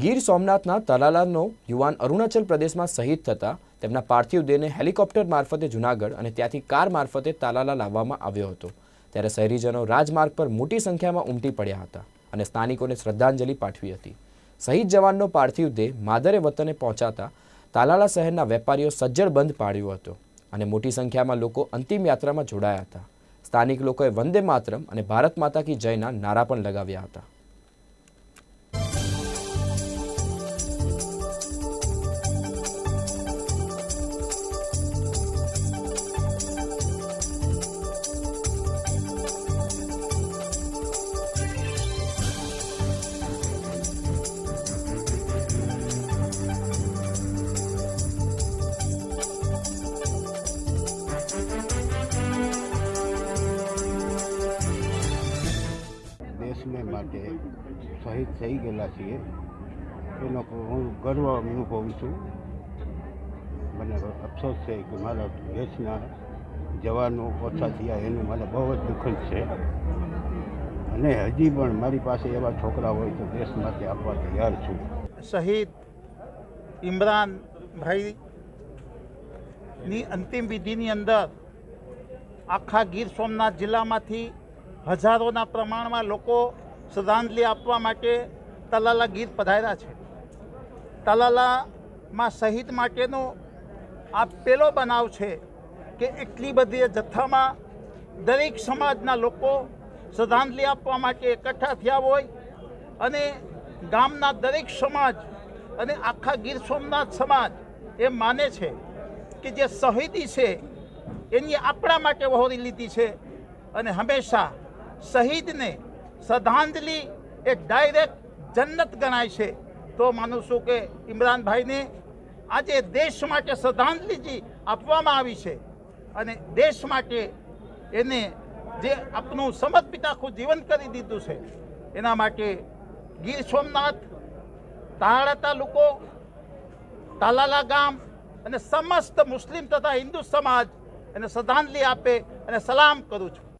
ગીર સોમનાથના તલાલાનો યુવાન અરુણાચલ પ્રદેશમાં શહીદ થતા તેમના પાર્થિવ દેહને હેલિકોપ્ટર મારફતે જૂનાગઢ અને ત્યાંથી કાર મારફતે તાલાલા લાવવામાં આવ્યો હતો. ત્યારે શહેરીજનો રાજમાર્ગ પર મોટી સંખ્યામાં ઉમટી પડ્યા હતા અને સ્થાનિકોને શ્રદ્ધાંજલિ પાઠવી હતી. શહીદ જવાનનો પાર્થિવ દેહ માદરે વતને પહોંચાતા તાલાલા શહેરના વેપારીઓ સજ્જડ બંધ પાડ્યો હતો અને મોટી સંખ્યામાં લોકો અંતિમ યાત્રામાં જોડાયા હતા. સ્થાનિક લોકોએ વંદે માતરમ અને ભારત માતા કી જયના નારા પણ લગાવ્યા હતા. દેશને માટે શહીદ થઈ ગયેલા છીએ. એનો હું ગર્વ અનુભવું છું. મને અફસોસ છે કે મારા દેશના જવાનો ઓછા થયા એનું મને બહુ જ દુઃખ છે. અને હજી પણ મારી પાસે એવા છોકરા હોય તો દેશ માટે આપવા તૈયાર છું. શહીદ ઇમરાનભાઈ ની અંતિમ વિધિની અંદર આખા ગીર સોમનાથ જિલ્લામાંથી હજારોના પ્રમાણમાં લોકો શ્રદ્ધાંજલિ આપવા માટે તલાલા ગીર પધાર્યા છે. તલાલામાં શહીદ માટેનો આ પહેલો બનાવ છે કે એટલી બધી જથ્થામાં દરેક સમાજના લોકો શ્રદ્ધાંજલિ આપવા માટે એકઠા થયા હોય અને ગામના દરેક સમાજ અને આખા ગીર સોમનાથ સમાજ એ માને છે કે જે શહીદી છે એની આપણા માટે વહોરી લીધી છે અને હંમેશા શહીદને શ્રદ્ધાંજલિ એ ડાયરેક્ટ જન્નત ગણાય છે. તો માનું છું કે ઇમરાનભાઈને આજે દેશ માટે શ્રદ્ધાંજલિ આપવામાં આવી છે. અને દેશ માટે એને જે આપનું સમર્પિત આખું જીવન કરી દીધું છે, એના માટે ગીર સોમનાથ તાળા તાલુકો, તાલાલા ગામ અને સમસ્ત મુસ્લિમ તથા હિન્દુ સમાજ એને શ્રદ્ધાંજલિ આપે અને સલામ કરું છું.